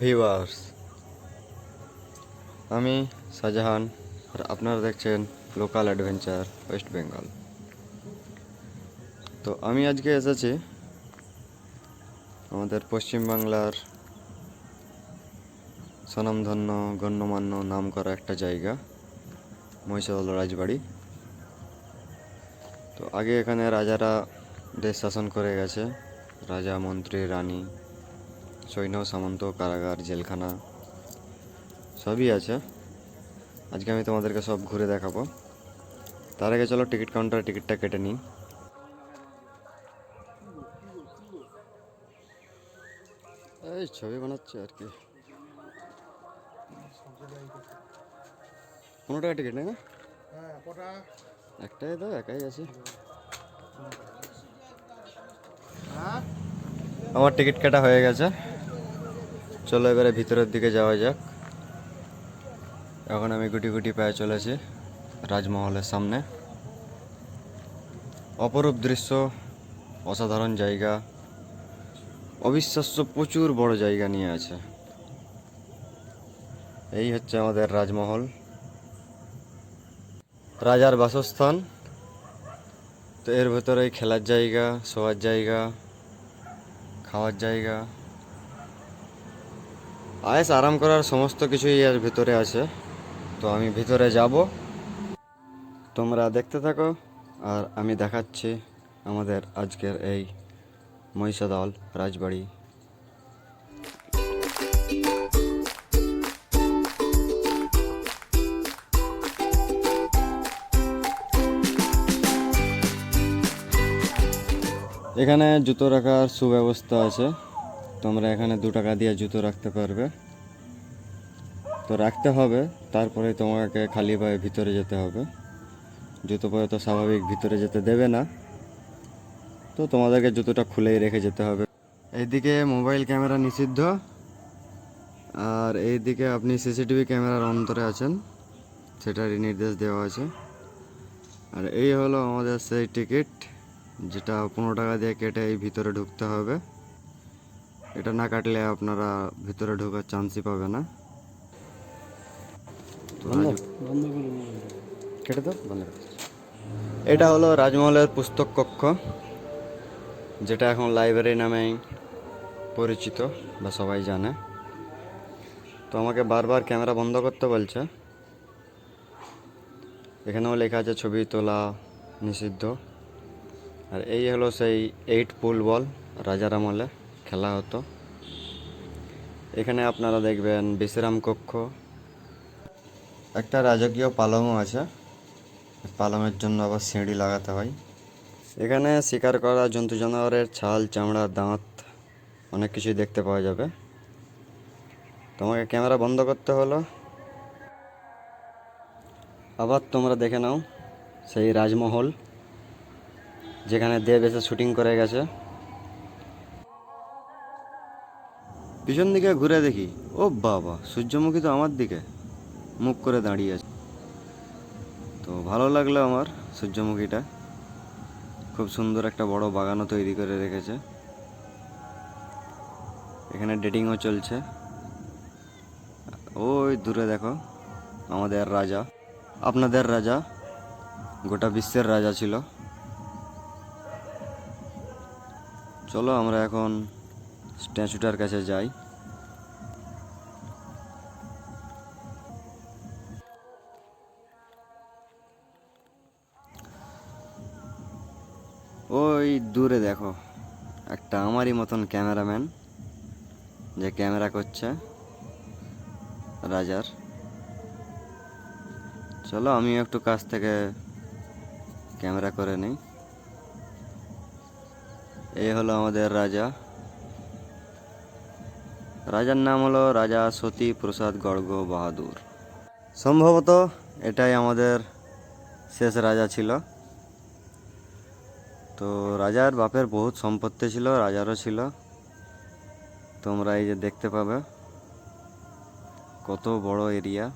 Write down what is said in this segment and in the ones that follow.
Viewers আমি শাহজাহান আর আপনারা দেখছেন লোকাল অ্যাডভেঞ্চার ওয়েস্ট বেঙ্গল তো আমি আজকে এসেছি আমাদের পশ্চিমবাংলার স্বনামধন্য, গণ্যমান্য নাম করা একটা জায়গা, মহিষাদল রাজবাড়ি। তো আগে এখানে রাজারা দেশ শাসন করে গেছে, রাজা, মন্ত্রী, রানী সৈন্য সামন্ত কারাগার জেলখানা সবই আছে। আজকে আমি তোমাদেরকে সব ঘুরে দেখাবো। তার আগে চলো টিকিট কাউন্টারে টিকিটটা কেটে নিই। এই ছবি বানাচ্ছে আর কি। পনেরো টাকা টিকিট না একটাই দাও একাই আছে। আমার টিকিট কাটা হয়ে গেছে। চলো এবারে ভিতরের দিকে যাওয়া যাক। এখন আমি গুটি গুটি পায়ে চলেছি রাজমহলের সামনে। অপরূপ দৃশ্য, অসাধারণ জায়গা, অবিশ্বাস্য প্রচুর বড় জায়গা নিয়ে আছে। এই হচ্ছে আমাদের রাজমহল। রাজার বাসস্থান, তো এর ভেতরে খেলার জায়গা, শোয়ার জায়গা, খাওয়ার জায়গা। আয়েস আরাম করার সমস্ত কিছুই এর ভিতরে আছে। তো আমি ভিতরে যাব। তোমরা দেখতে থাকো, আর আমি দেখাচ্ছি আমাদের আজকের এই মহিষাদল রাজবাড়ি। এখানে জুতো রাখার সুব্যবস্থা আছে। তোমরা এখানে দু টাকা দিয়ে জুতো রাখতে পারবে। তো রাখতে হবে, তারপরে তোমাকে খালি পায়ে ভিতরে যেতে হবে। জুতো পরে তো স্বাভাবিক ভিতরে যেতে দেবে না। তো তোমাদেরকে জুতোটা খুলেই রেখে যেতে হবে। এইদিকে মোবাইল ক্যামেরা নিষিদ্ধ। আর এইদিকে আপনি সিসিটিভি ক্যামেরার অন্তরে আছেন, সেটারই নির্দেশ দেওয়া আছে। আর এই হলো আমাদের সেই টিকিট, যেটা পনেরো টাকা দিয়ে কেটে এই ভিতরে ঢুকতে হবে। এটা না কাটলে আপনারা ভিতরে ঢোকার চান্সই পাবে না। কেটে দাও বন্ধ এটা হলো রাজমহলের পুস্তক কক্ষ যেটা এখন লাইব্রেরি নামেই পরিচিত বা সবাই জানে। তো আমাকে বারবার ক্যামেরা বন্ধ করতে বলছে। এখানেও লেখা আছে ছবি তোলা নিষিদ্ধ। আর এই হলো সেই এইট পুল বল রাজার আমলে। খেলা হতো। এখানে আপনারা দেখবেন বিশ্রাম কক্ষ। একটা রাজকীয় পালংও আছে। পালংয়ের জন্য আবার সিঁড়ি লাগাতে হয়। এখানে শিকার করা জন্তু জানোয়ারের ছাল চামড়া দাঁত অনেক কিছুই দেখতে পাওয়া যাবে। তোমাকে ক্যামেরা বন্ধ করতে হলো। আবার তোমরা দেখে নাও সেই রাজমহল যেখানে দেব এসে শুটিং করে গেছে। পিছন দিকে ঘুরে দেখি। ও বাবা, সূর্যমুখী তো আমার দিকে। মুখ করে দাঁড়িয়ে আছে। তো ভালো লাগল আমার সূর্যমুখীটা। খুব সুন্দর একটা বড় বাগানও তৈরি করে রেখেছে। এখানে ডেটিংও চলছে। ওই দূরে দেখো, আমাদের রাজা। আপনাদের রাজা, গোটা বিশ্বের রাজা ছিল। চলো আমরা এখন স্ট্যাচুটার কাছে যাই। ওই দূরে দেখো, একটা আমারই মতন ক্যামেরাম্যান যে ক্যামেরা করছে, রাজার। চলো আমি একটু কাছ থেকে ক্যামেরা করে নিই। এই হলো আমাদের রাজা। রাজার নাম হলো রাজা সতী প্রসাদ গড়গ বাহাদুর। সম্ভবত এটাই আমাদের শেষ রাজা ছিল। তো রাজার বাপের বহুত সম্পত্তি ছিল, রাজারও ছিল। তোমরা এই যে দেখতে পাবে কত বড় এরিয়া।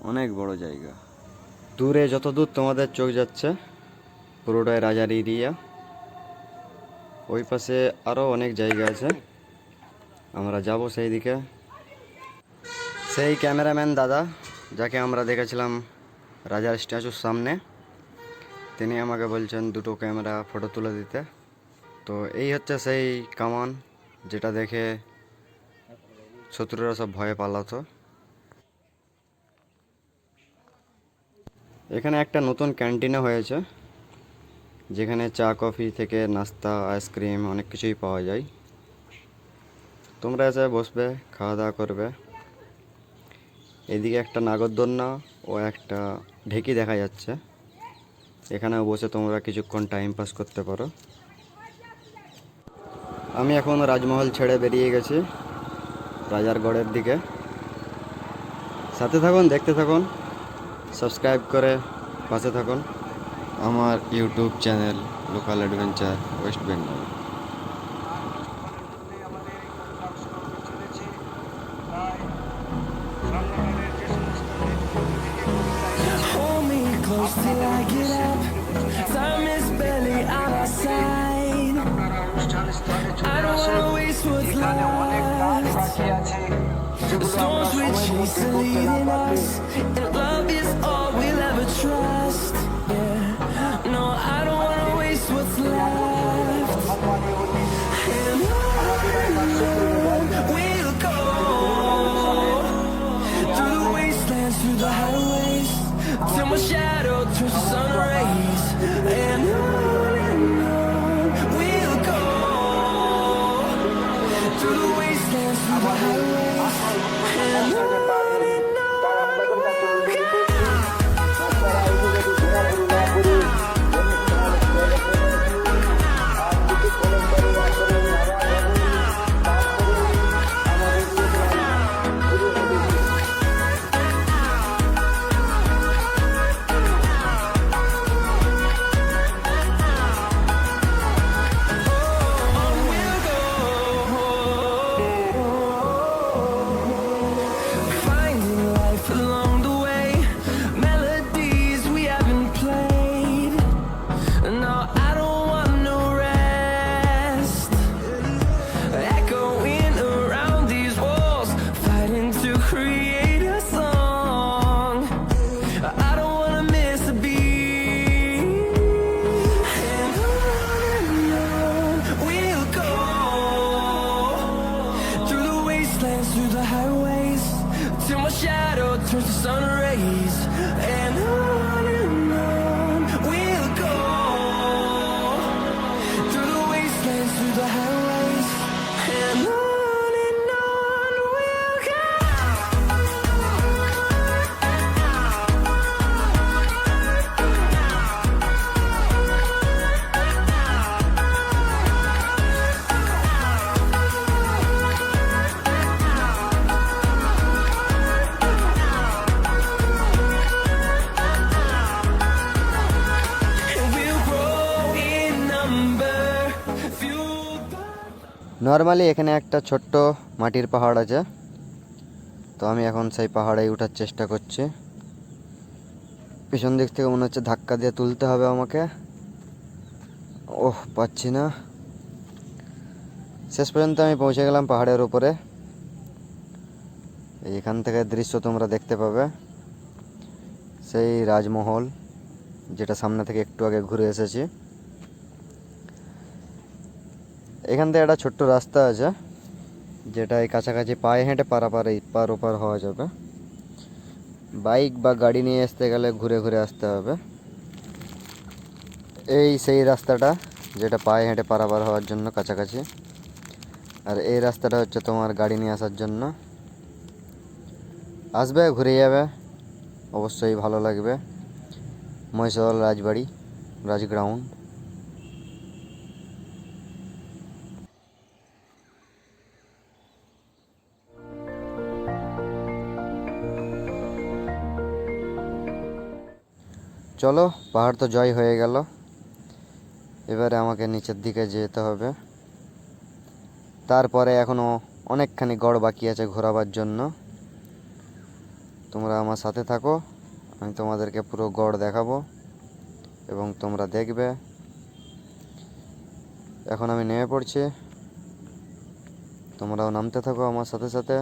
অনেক বড় জায়গা। দূরে যত দূর তোমাদের চোখ যাচ্ছে, পুরোটাই রাজার এরিয়া। ওই পাশে আরও অনেক জায়গা আছে। আমরা যাব সেই দিকে সেই ক্যামেরাম্যান দাদা, যাকে আমরা দেখেছিলাম রাজার স্ট্যাচুর সামনে, তিনি আমাকে বলছেন দুটো ক্যামেরা, ফটো তুলে দিতে। তো এই হচ্ছে সেই কামান, যেটা দেখে শত্রুরা সব ভয়ে পালাতো। এখানে একটা নতুন ক্যান্টিনও হয়েছে, যেখানে চা, কফি থেকে নাস্তা, আইসক্রিম অনেক কিছুই পাওয়া যায়। তোমরা এসে বসবে খাওয়া দাওয়া করবে। এদিকে একটা নাগরদোলনা ও একটা ঢেকি দেখা যাচ্ছে। এখানেও বসে তোমরা কিছুক্ষণ টাইম পাস করতে পারো। আমি এখন রাজমহল ছেড়ে বেরিয়ে গেছি রাজারগড়ের দিকে। সাথে থাকুন, দেখতে থাকুন সাবস্ক্রাইব করে পাশে থাকুন। আমার YouTube channel local adventure West Bengal The storms we chase are leading us, and love is all we'll ever trust. Normally এখানে একটা ছোট্ট মাটির পাহাড় আছে। তো আমি এখন সেই পাহাড়ে ওঠার চেষ্টা করছি। পিছন দিক থেকে মনে হচ্ছে ধাক্কা দিয়ে তুলতে হবে আমাকে। ওহ, পাচ্ছি না। শেষ পর্যন্ত আমি পৌঁছে গেলাম পাহাড়ের উপরে। এখান থেকে দৃশ্য তোমরা দেখতে পাবে। সেই রাজমহল, যেটা সামনে থেকে একটু আগে ঘুরে এসেছি। এখান থেকে একটা ছোট্ট রাস্তা আছে, যেটা এই কাছাকাছি পায়ে হেঁটে পারাপার পার ওপার হওয়া যাবে। বাইক বা গাড়ি নিয়ে আসতে গেলে ঘুরে ঘুরে আসতে হবে। এই সেই রাস্তাটা, যেটা পায়ে হেঁটে পারাপার হওয়ার জন্য কাছাকাছি। আর এই রাস্তাটা হচ্ছে তোমার গাড়ি নিয়ে আসার জন্য। আসবে, ঘুরে যাবে, অবশ্যই ভালো লাগবে। মহিষল রাজবাড়ি, রাজগ্রাউন্ড। চলো, পাহাড় তো জয় হয়ে গেল। এবারে আমাকে নিচের দিকে যেতে হবে। তারপরে এখনও অনেকখানি গড় বাকি আছে ঘোরাবার জন্য। তোমরা আমার সাথে থাকো, আমি তোমাদেরকে পুরো গড় দেখাবো এবং তোমরা দেখবে। এখন আমি নেমে পড়ছি। তোমরাও নামতে থাকো আমার সাথে সাথে।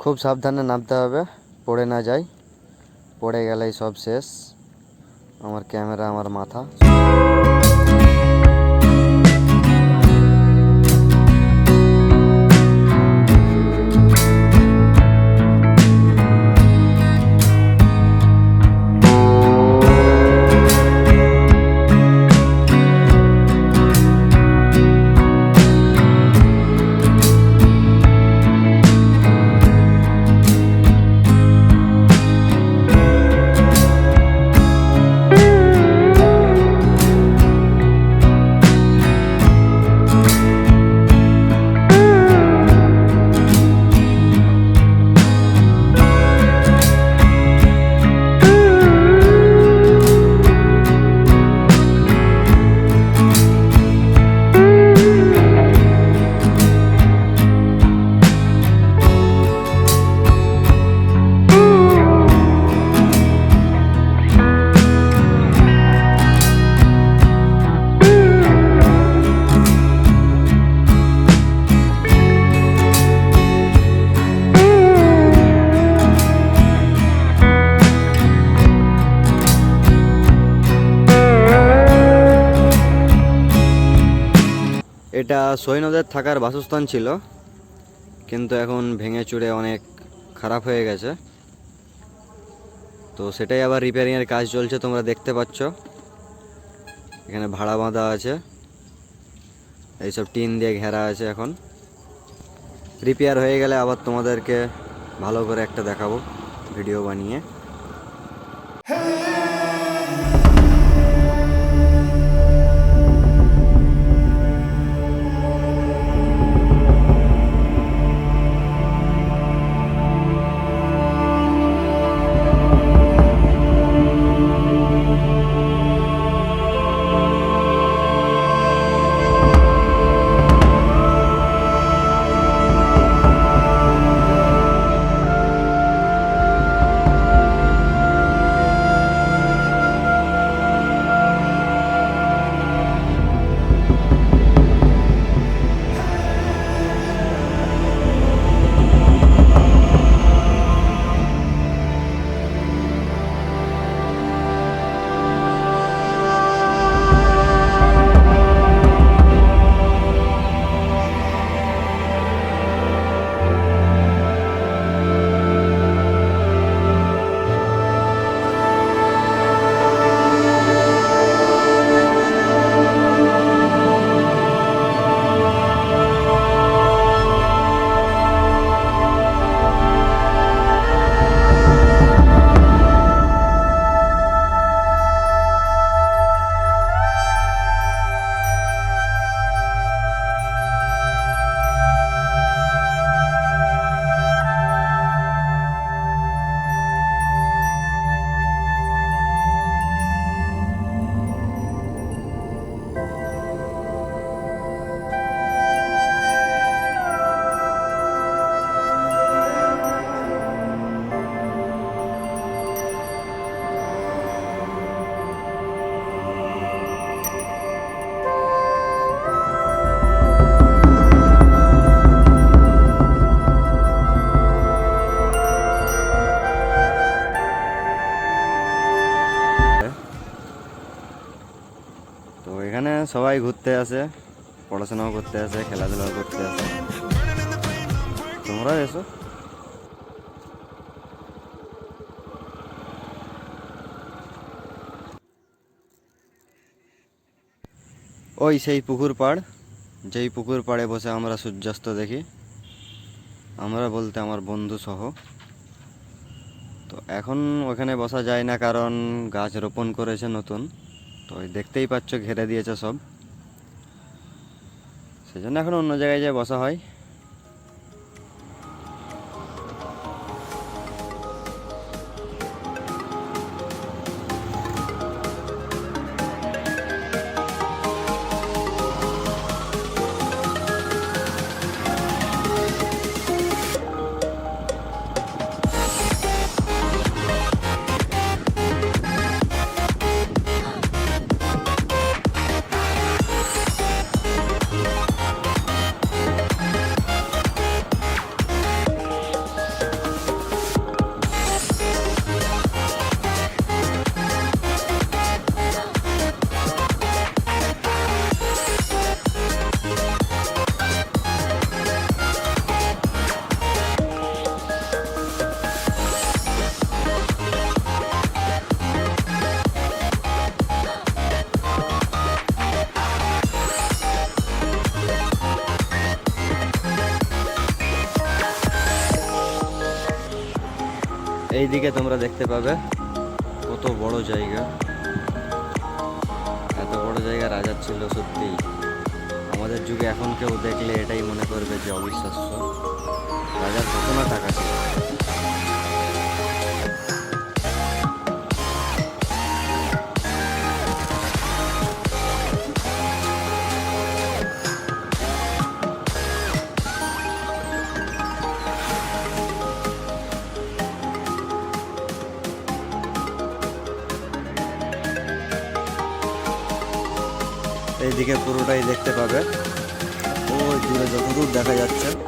খুব সাবধানে নামতে হবে, পড়ে না যাই। পড়ে গেলেই সব শেষ। আমার ক্যামেরা আমার মাথা। এটা সৈন্যদের থাকার বাসস্থান ছিল, কিন্তু এখন ভেঙে চুড়ে অনেক খারাপ হয়ে গেছে। তো সেটাই আবার রিপেয়ারিংয়ের কাজ চলছে, তোমরা দেখতে পাচ্ছ। এখানে ভাড়া বাঁধা আছে। এইসব টিন দিয়ে ঘেরা আছে এখন। রিপেয়ার হয়ে গেলে আবার তোমাদেরকে ভালো করে একটা দেখাবো ভিডিও বানিয়ে। সবাই ঘুরতে আসে, পড়াশোনাও করতে আসে, খেলাধুলাও করতে আসে। তোমরা এসো। ওই সেই পুকুর পাড়, যেই পুকুর পাড়ে বসে আমরা সূর্যাস্ত দেখি। আমরা বলতে আমার বন্ধু সহ। তো এখন ওখানে বসা যায় না কারণ গাছ রোপণ করেছে নতুন। তো ওই দেখতেই পাচ্ছ ঘেরে দিয়েছে সব। সেজন্য এখন অন্য জায়গায় যে বসা হয়। এইদিকে তোমরা দেখতে পাবে কত বড় জায়গা। এত বড় জায়গা রাজার ছিল সত্যি। আমাদের যুগে এখন কেউ দেখলে এটাই মনে করবে যে অবিশ্বাস্য। রাজার কত না টাকা ছিল। এইদিকে পুরোটাই দেখতে পাবে। ও দূরে যতদূর দেখা যাচ্ছে।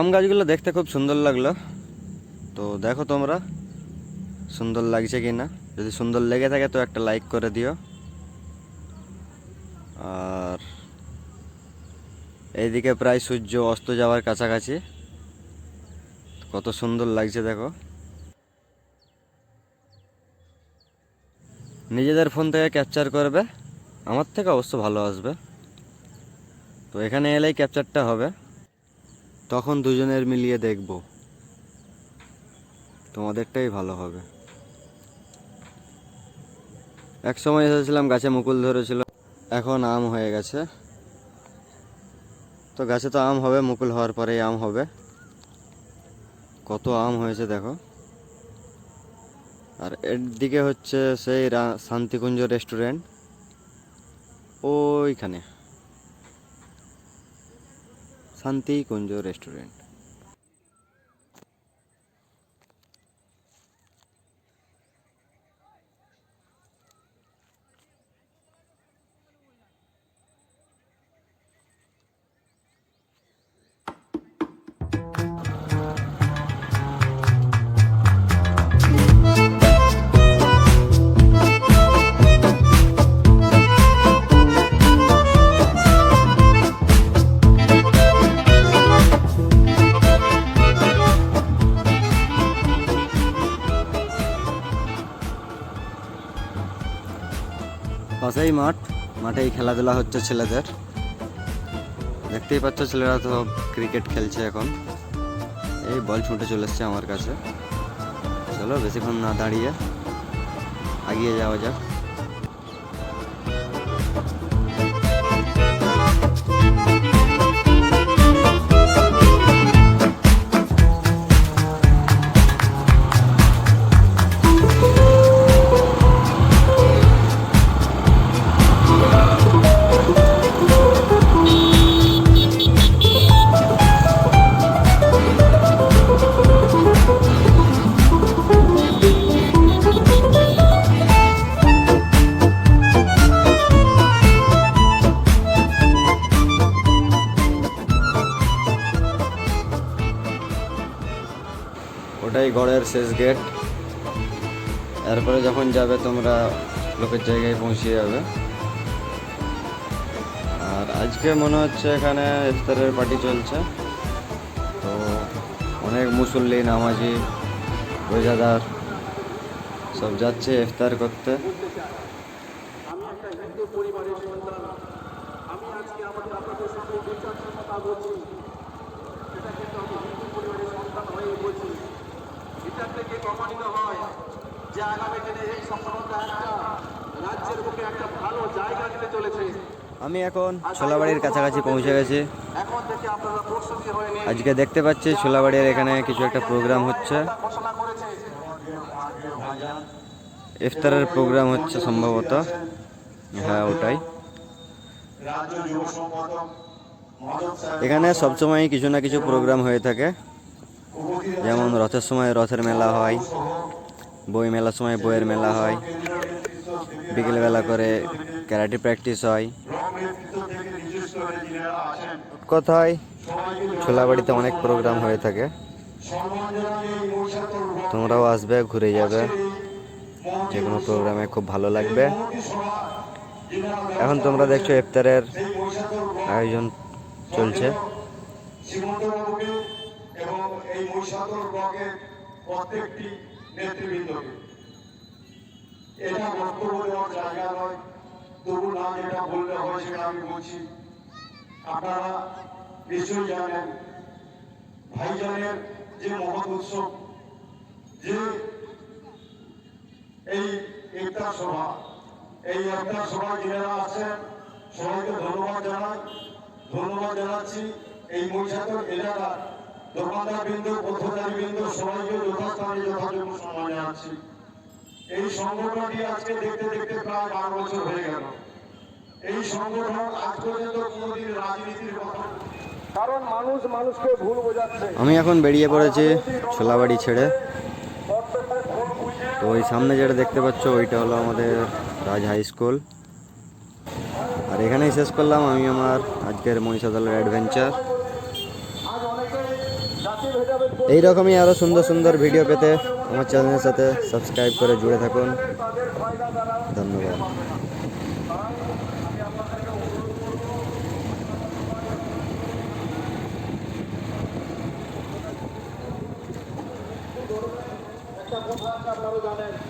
পাম গাছগুলো দেখতে খুব সুন্দর লাগল। তো দেখো তোমরা, সুন্দর লাগছে কি না যদি সুন্দর লেগে থাকে তো একটা লাইক করে দিও। আর এইদিকে প্রায় সূর্য অস্ত যাওয়ার কাছাকাছি। কত সুন্দর লাগছে দেখো। নিজেদের ফোন থেকে ক্যাপচার করবে, আমার থেকে অবশ্য ভালো আসবে। তো এখানে এলেই ক্যাপচারটা হবে। তখন দুজনের মিলিয়ে দেখব। তোমাদেরটাই ভালো হবে। এক সময় এসেছিলাম, গাছে মুকুল ধরেছিল। এখন আম হয়ে গেছে। তো গাছে তো আম হবে, মুকুল হওয়ার পরেই আম হবে। কত আম হয়েছে দেখো। আর এর দিকে হচ্ছে সেই শান্তিকুঞ্জ রেস্টুরেন্ট। ওইখানে। শান্তিকুঞ্জ রেস্টুরেন্ট পাশেই মাঠ। মাঠেই খেলাধুলা হচ্ছে ছেলেদের। দেখতেই পাচ্ছ ছেলেরা তো ক্রিকেট খেলছে এখন। এই বল ছুটে চলে এসছে আমার কাছে। চলো বেশিক্ষণ না দাঁড়িয়ে। এগিয়ে যাওয়া যাক। ওটাই গড়ের শেষ গেট। এরপরে যখন যাবে তোমরা লোকের জায়গায় পৌঁছে যাবে। আর আজকে মনে হচ্ছে এখানে ইফতারের পার্টি চলছে। তো অনেক মুসল্লি, নামাজি, রোজাদার সব যাচ্ছে ইফতার করতে আমি একটা হিন্দু পরিবারের সন্তান আমি আজকে আমাদের আপনাদের সামনে দু চারটি কথা বলছি সেটা কিন্তু আমি হিন্দু পরিবারের সন্তান হয়ে বলছি এটার থেকে প্রমাণিত হয় যে আগামী দিনে এই সম্পর্কটা একটা রাজ্যের বুকে একটা ভালো জায়গা নিতে চলেছে আমি এখন ছোলাবাড়ির কাছাকাছি পৌঁছে গেছি। আজকে দেখতে পাচ্ছি ছোলাবাড়ির এখানে কিছু একটা প্রোগ্রাম হচ্ছে। ইফতারের প্রোগ্রাম হচ্ছে সম্ভবত। হ্যাঁ ওটাই। এখানে সবসময় কিছু না কিছু প্রোগ্রাম হয়ে থাকে। যেমন রথের সময় রথের মেলা হয়, বই মেলার সময় বইয়ের মেলা হয়। বিকেলবেলা করে ক্যারাটে প্র্যাকটিস হয়। কথায় ছোলাবাড়িতে অনেক প্রোগ্রাম হয়ে থাকে। তোমরাও আসবে ঘুরে যাবে। যে কোনো প্রোগ্রামে খুব ভালো লাগবে। এখন তোমরা দেখছ ইফতারের আয়োজন চলছে। এবং এই মহিষাতর ব্লকের প্রত্যেকটি নেতৃবৃন্দকে। এটা বক্তব্য দেওয়ার জায়গা নয়। তবু না যেটা বললে হয় সেটা আমি বলছি। আপনারা নিশ্চয়ই জানেন, ভাইজানের যে মহৎ উৎসব, যে এই ইফতার সভা, এই ইফতার সভা যারা আছেন, সবাইকে ধন্যবাদ জানাই। ধন্যবাদ জানাচ্ছি এই মহিষাদর এলাকার দোকানদার বৃন্দ পথচারী বৃন্দ সবাইকে যথাস্থানে যথাযোগ্য সম্মান জানাচ্ছি। এই সংগঠনটি আজকে দেখতে দেখতে প্রায় বারো বছর হয়ে গেল। এই সংগঠন আজ পর্যন্ত কোনোদিন রাজনীতির কথা কারণ মানুষ মানুষকে ভুল বোঝাচ্ছে। আমি এখন বেরিয়ে পড়েছি ছোলাবাড়ি ছেড়ে। তো ওই সামনে যেটা দেখতে পাচ্ছ ওইটা হলো আমাদের রাজ হাই স্কুল। আর এখানেই শেষ করলাম আমি আমার আজকের মহিষাদলের অ্যাডভেঞ্চার। এইরকমই আরও সুন্দর সুন্দর ভিডিও পেতে আমার চ্যানেলের সাথে সাবস্ক্রাইব করে জুড়ে থাকুন। তাদের ফায়দা দ্বারা ধন্যবাদ।